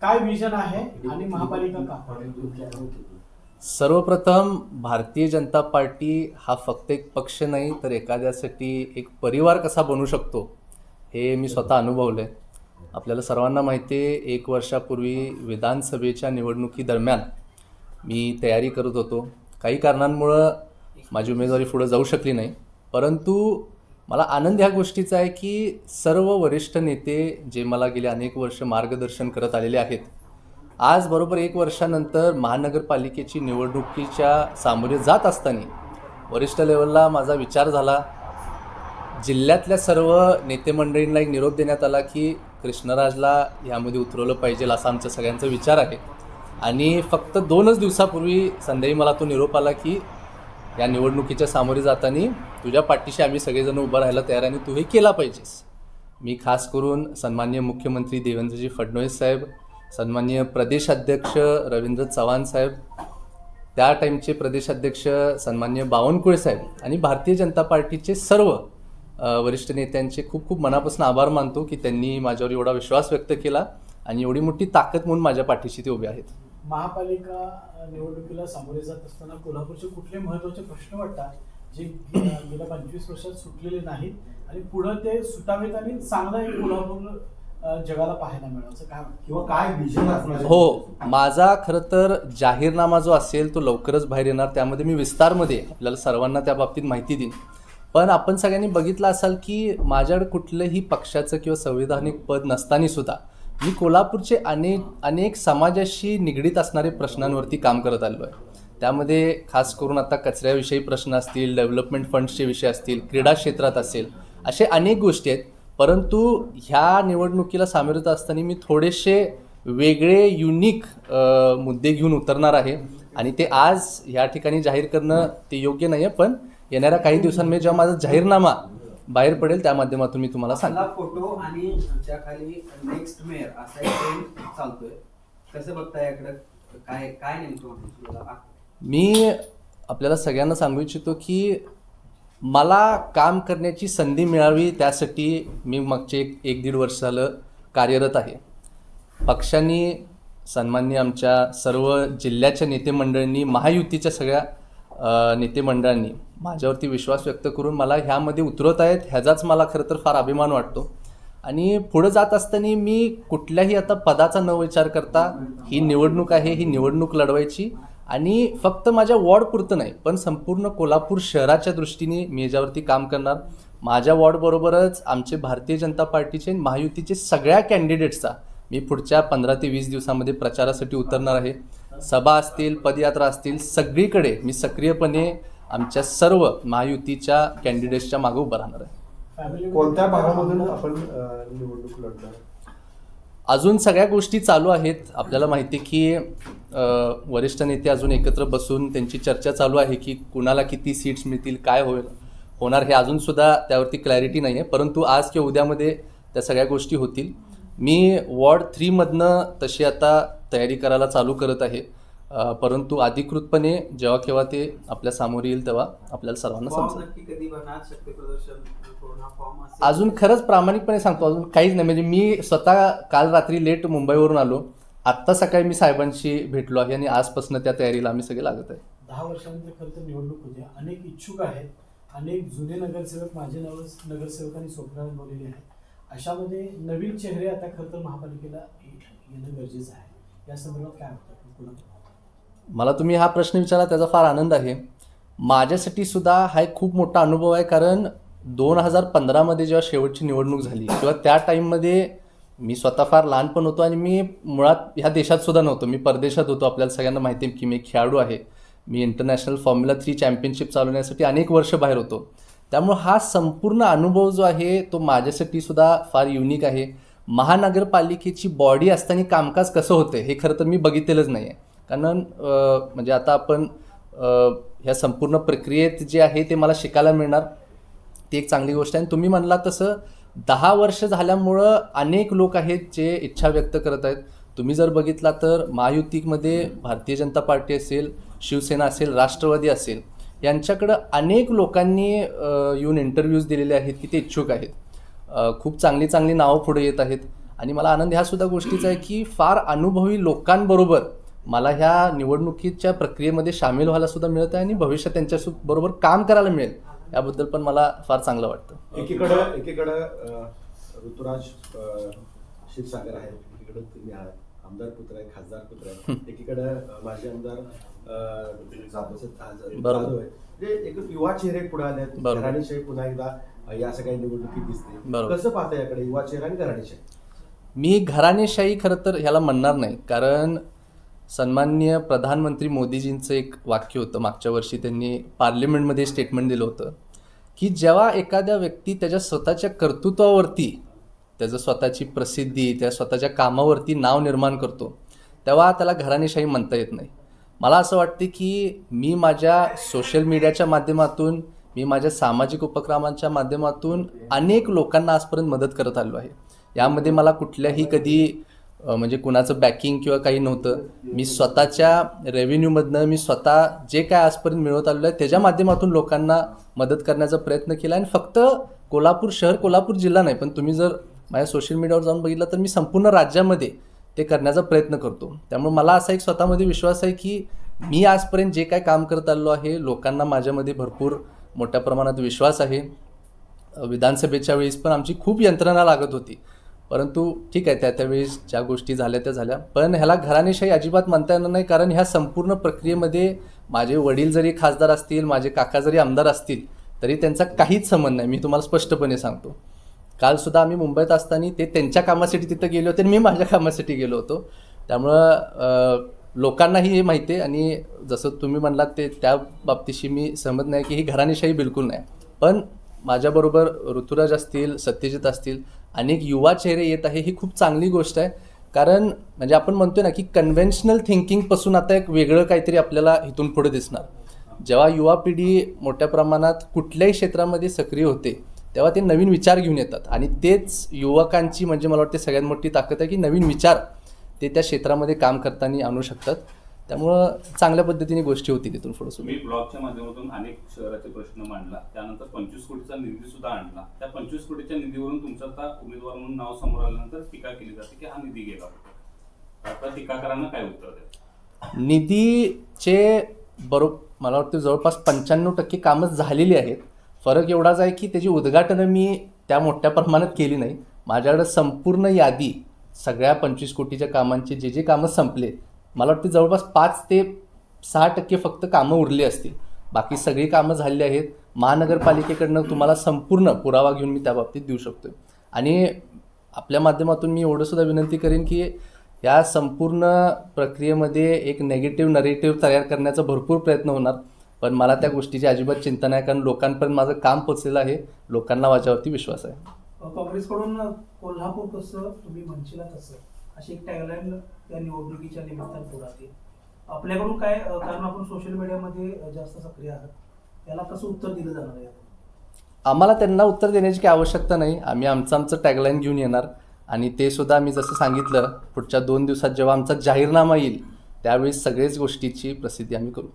काय विजन आहे आणि महापालिका का? सर्वप्रथम भारतीय जनता पार्टी हा फक्त एक पक्ष नाही तर एखाद्यासाठी एक परिवार कसा बनू शकतो हे मी स्वतः अनुभवलं आहे आपल्याला सर्वांना माहिती आहे एक वर्षापूर्वी विधानसभेच्या निवडणुकीदरम्यान मी तयारी करत होतो. काही कारणांमुळं माझी उमेदवारी पुढं जाऊ शकली नाही. परंतु मला आनंद ह्या गोष्टीचा आहे की सर्व वरिष्ठ नेते जे मला गेले अनेक वर्ष मार्गदर्शन करत आलेले आहेत आज बरोबर एक वर्षानंतर महानगरपालिकेची निवडणुकीच्या सामोरे जात असताना वरिष्ठ लेवलला माझा विचार झाला. जिल्ह्यातल्या सर्व नेते मंडळींना एक निरोप देण्यात आला की कृष्णराजला ह्यामध्ये उतरवलं पाहिजे असा आमचा सगळ्यांचा विचार आहे. आणि फक्त दोनच दिवसापूर्वी संध्याकाळी मला तो निरोप आला की या निवडणुकीच्या सामोरे जाताना तुझ्या पाठीशी आम्ही सगळेजण उभं राहायला तयार आणि तू हे केला पाहिजेस. मी खास करून सन्मान्य मुख्यमंत्री देवेंद्रजी फडणवीस साहेब सन्मान्य प्रदेशाध्यक्ष रवींद्र चव्हाण साहेब त्या टाईमचे प्रदेशाध्यक्ष सन्मान्य बावनकुळे साहेब आणि भारतीय जनता पार्टीचे सर्व वरिष्ठ नेत्यांचे खूप खूप मनापासून आभार मानतो की त्यांनी माझ्यावर एवढा विश्वास व्यक्त केला आणि एवढी मोठी ताकद म्हणून माझ्या पाठीशी ते उभे आहेत. महापालिका निवडणुकीला सामोरे जात असताना कोल्हापूरचे कुठले महत्त्वाचे प्रश्न वाटतात जे गेल्या पंचवीस वर्षात सुटलेले नाहीत आणि पुढे ते सुटावेत आणि चांगलं एक कोल्हापूर जगाला पाहायला काय किंवा काय विजन असणार आहे? हो माझा खरं तर जाहीरनामा जो असेल तो लवकरच बाहेर येणार. त्यामध्ये मी विस्तारमध्ये आपल्याला सर्वांना त्या बाबतीत माहिती देईन. पण आपण सगळ्यांनी बघितलं असाल की माझ्याकडे कुठलंही पक्षाचं किंवा संविधानिक पद नसताना सुद्धा मी कोल्हापूरचे अनेक अनेक समाजाशी निगडीत असणारे प्रश्नांवरती काम करत आलो आहे त्यामध्ये खास करून आता कचऱ्याविषयी प्रश्न असतील डेव्हलपमेंट फंड्सचे विषय असतील क्रीडा क्षेत्रात असेल असे अनेक गोष्टी आहेत. परंतु ह्या निवडणुकीला सामोरे जात असताना मी थोडेसे वेगळे युनिक मुद्दे घेऊन उतरणार आहे. आणि ते आज ह्या ठिकाणी जाहीर करणं ते योग्य नाही आहे पण येणाऱ्या काही दिवसांमध्ये जेव्हा माझा जाहीरनामा बाहेर पडेल त्या माध्यमातून मी तुम्हाला आपला फोटो आणि खाली नेक्स्ट मेयर असा एक ट्रेंड चालतोय. कसं बघता याकडे? काय काय नेमकं मी आपल्याला सगळ्यांना सांगू इच्छितो की मला काम करण्याची संधी मिळावी त्यासाठी मी मागचे एक एक दीड वर्ष झालं कार्यरत आहे. पक्षांनी सन्मान्य आमच्या सर्व जिल्ह्याच्या नेते मंडळींनी महायुतीच्या सगळ्या नेते मंडळांनी माझ्यावरती विश्वास व्यक्त करून मला ह्यामध्ये उतरवत आहेत ह्याचाच मला खरं तर फार अभिमान वाटतो. आणि पुढं जात असताना मी कुठल्याही आता पदाचा न विचार करता ही निवडणूक आहे ही निवडणूक लढवायची. आणि फक्त माझ्या वॉर्डपुरतं नाही पण संपूर्ण कोल्हापूर शहराच्या दृष्टीने मी याच्यावरती काम करणार. माझ्या वॉर्डबरोबरच आमचे भारतीय जनता पार्टीचे महायुतीचे सगळ्या कॅन्डिडेट्सचा मी पुढच्या पंधरा ते वीस दिवसामध्ये प्रचारासाठी उतरणार आहे. सभा असतील पदयात्रा असतील सगळीकडे मी सक्रियपणे आमच्या सर्व महायुतीच्या कॅन्डिडेट्सच्या मागे उभं राहणार आहे. कोणत्या भागामधून आपण निवडणूक लढणार? अजून सगळ्या गोष्टी चालू आहेत. आपल्याला माहिती आहे की वरिष्ठ नेते अजून एकत्र बसून त्यांची चर्चा चालू आहे की कुणाला किती सीट्स मिळतील काय होईल होणार हे अजूनसुद्धा त्यावरती क्लॅरिटी नाही आहे परंतु आज किंवा उद्यामध्ये त्या सगळ्या गोष्टी होतील. मी वॉर्ड थ्रीमधनं तशी आता तयारी करायला चालू करत आहे. परंतु अधिकृतपणे जेव्हा केव्हा ते आपल्यासमोर येईल तेव्हा आपल्याला सर्वांना समजेल. अजून खरंच प्रामाणिकपणे सांगतो अजून काहीच नाही. म्हणजे मी स्वतः काल रात्री लेट मुंबईवरून आलो. आत्ता सकाळी मी साहेबांशी भेटलो आहे आणि आजपासून त्या तयारीला आम्ही सगळे लागत आहे. दहा वर्षानंतर खरं तर निवडणूक होते. अनेक इच्छुक आहेत. अनेक जुने नगरसेवक माझे नव नगरसेवकांनी स्वप्न रंगवलेले आहेत. अशामध्ये नवीन चेहरे आता खरं तर महापालिकेला येणं गरजेचं आहे. या संदर्भात काय वाटतं मला तुम्ही हा प्रश्न विचारला त्याचा फार आनंद आहे. माझ्यासाठी सुद्धा हा एक खूप मोठा अनुभव आहे कारण दोन हजार पंधरामध्ये जेव्हा शेवटची निवडणूक झाली तेव्हा त्या टाईममध्ये मी स्वतः फार लहान पण होतो आणि मी मुळात ह्या देशात सुद्धा नव्हतो. मी परदेशात होतो. आपल्याला सगळ्यांना माहिती आहे की मी खेळाडू आहे. मी इंटरनॅशनल फॉर्म्युला थ्री चॅम्पियनशिप चालवण्यासाठी अनेक वर्ष बाहेर होतो. त्यामुळं हा संपूर्ण अनुभव जो आहे तो माझ्यासाठी सुद्धा फार युनिक आहे. महानगरपालिकेची बॉडी असताना कामकाज कसं होतं हे खरं तर मी बघितलेलंच नाही आहे कारण म्हणजे आता आपण ह्या संपूर्ण प्रक्रियेत जे आहे ते मला शिकायला मिळणार ती एक चांगली गोष्ट आहे. आणि तुम्ही म्हणला तसं दहा वर्ष झाल्यामुळं अनेक लोक आहेत जे इच्छा व्यक्त करत आहेत. तुम्ही जर बघितला तर महायुतीमध्ये भारतीय जनता पार्टी असेल शिवसेना असेल राष्ट्रवादी असेल यांच्याकडं अनेक लोकांनी येऊन इंटरव्ह्यूज दिलेले आहेत की ते इच्छुक आहेत. खूप चांगली चांगली नावं पुढे येत आहेत. आणि मला आनंद ह्या सुद्धा गोष्टीचा आहे की फार अनुभवी लोकांबरोबर मला ह्या निवडणुकीच्या प्रक्रियेमध्ये सामील व्हायला सुद्धा मिळत आहे आणि भविष्यात त्यांच्या बरोबर काम करायला मिळेल. याबद्दल पण मला फार चांगलं वाटतं. एकीकडं एकीकडं ऋतुराज शिवसागर आहेत. आहे एकीकडं तुम्ही आहात. आमदार पुत्र आहे खासदार पुत्र आहे एकीकडं माजी आमदार जाधव. आहे म्हणजे एक युवा चेहरे पुढे आले आहेत. घराणीशाही पुन्हा एकदा या सगळ्या निवडणुकीत दिसते. कसं पाहता याकडे युवा चेहरा आणि घराणीशाही मी घराणेशाही खरं तर ह्याला म्हणणार नाही. कारण सन्माननीय प्रधानमंत्री मोदीजींचं एक वाक्य होतं. मागच्या वर्षी त्यांनी पार्लिमेंटमध्ये स्टेटमेंट दिलं होतं की जेव्हा एखाद्या व्यक्ती त्याच्या स्वतःच्या कर्तृत्वावरती त्याचं स्वतःची प्रसिद्धी त्या स्वतःच्या कामावरती नाव निर्माण करतो तेव्हा त्याला घराणेशाही म्हणता येत नाही. मला असं वाटते की मी माझ्या सोशल मीडियाच्या माध्यमातून मी माझ्या सामाजिक उपक्रमांच्या माध्यमातून अनेक लोकांना आजपर्यंत मदत करत आलो आहे. यामध्ये मला कुठल्याही कधी म्हणजे कुणाचं बॅकिंग किंवा काही नव्हतं. मी स्वतःच्या रेव्हेन्यूमधनं मी स्वतः जे काय आजपर्यंत मिळवत आलेलो आहे त्याच्या माध्यमातून लोकांना मदत करण्याचा प्रयत्न केला. आणि फक्त कोल्हापूर शहर कोल्हापूर जिल्हा नाही पण तुम्ही जर माझ्या सोशल मीडियावर जाऊन बघितलं तर मी संपूर्ण राज्यामध्ये ते करण्याचा प्रयत्न करतो. त्यामुळे मला असा एक स्वतःमध्ये विश्वास आहे की मी आजपर्यंत जे काय काम करत आलो आहे लोकांना माझ्यामध्ये भरपूर मोठ्या प्रमाणात विश्वास आहे. विधानसभेच्या वेळेस पण आमची खूप यंत्रणा लागत होती. परंतु ठीक आहे त्या त्यावेळेस ज्या गोष्टी झाल्या त्या झाल्या. पण ह्याला घराणेशाही अजिबात म्हणता येणार नाही कारण ह्या संपूर्ण प्रक्रियेमध्ये माझे वडील जरी खासदार असतील माझे काका जरी आमदार असतील तरी त्यांचा काहीच संबंध नाही. मी तुम्हाला स्पष्टपणे सांगतो. काल सुद्धा आम्ही मुंबईत असताना ते त्यांच्या कामासाठी तिथं गेले होते आणि मी माझ्या कामासाठी गेलो होतो. त्यामुळं लोकांनाही हे माहिती आहे आणि जसं तुम्ही म्हणलात ते त्या बाबतीशी मी सहमत नाही की ही घराणेशाही बिलकुल नाही. पण माझ्याबरोबर ऋतुराज असतील सत्यजित असतील अनेक युवा चेहरे येत आहे ही खूप चांगली गोष्ट आहे. कारण म्हणजे आपण म्हणतो ना की कन्व्हेन्शनल थिंकिंगपासून आता एक वेगळं काहीतरी आपल्याला इथून पुढे दिसणार. जेव्हा युवा पिढी मोठ्या प्रमाणात कुठल्याही क्षेत्रामध्ये सक्रिय होते तेव्हा ते नवीन विचार घेऊन येतात. आणि तेच युवकांची म्हणजे मला वाटते सगळ्यात मोठी ताकद आहे की नवीन विचार ते त्या क्षेत्रामध्ये काम करताना आणू शकतात. त्यामुळं चांगल्या पद्धतीने गोष्टी होतील तिथून पुढे तुम्ही ब्लॉगच्या माध्यमातून अनेक शहराचे प्रश्न मांडला. त्यानंतर पंचवीस कोटीचा निधी सुद्धा आणला. त्या पंचवीस कोटीच्या निधीवरून तुमचं आता उमेदवार म्हणून नाव समोर आल्यानंतर टीका केली जाते की हा निधी गेला होता. आता टीकाकारांना काय उत्तर द्याल? निधीचे बरोबर मला वाटतं जवळपास पंच्याण्णव टक्के कामं झालेली आहेत. फरक एवढाच आहे की त्याची उद्घाटनं मी त्या मोठ्या प्रमाणात केली नाही. माझ्याकडं संपूर्ण यादी सगळ्या पंचवीस कोटीच्या कामांचे जे जे कामं संपले मला वाटते जवळपास पाच ते सहा टक्के फक्त कामं उरली असतील. बाकी सगळी कामं झालेली आहेत. महानगरपालिकेकडनं तुम्हाला संपूर्ण पुरावा घेऊन मी त्या बाबतीत देऊ शकतो आणि आपल्या माध्यमातून मी एवढंसुद्धा विनंती करेन की या संपूर्ण प्रक्रियेमध्ये एक नेगेटिव्ह नरेटिव्ह तयार करण्याचा भरपूर प्रयत्न होणार. पण मला त्या गोष्टीची अजिबात चिंता नाही कारण लोकांपर्यंत माझं काम पोचलेलं आहे. लोकांना माझ्यावरती विश्वास आहे. काँग्रेसकडून कोल्हापूर कसं तुम्ही म्हणशीला तसं. अशी एक टॅगलाईन या निवडणुकीच्या निमित्तानं पुढे आपल्याकडून काय कारण आपण सोशल मीडियामध्ये जास्त सक्रिय आहात. याला कसं उत्तर दिलं जाणार आहे? आम्हाला त्यांना उत्तर देण्याची काही आवश्यकता नाही. आम्ही आमचं आमचं टॅगलाईन घेऊन येणार. आणि ते सुद्धा आम्ही जसं सांगितलं पुढच्या दोन दिवसात जेव्हा आमचा जाहीरनामा येईल त्यावेळी सगळेच गोष्टीची प्रसिद्धी आम्ही करू.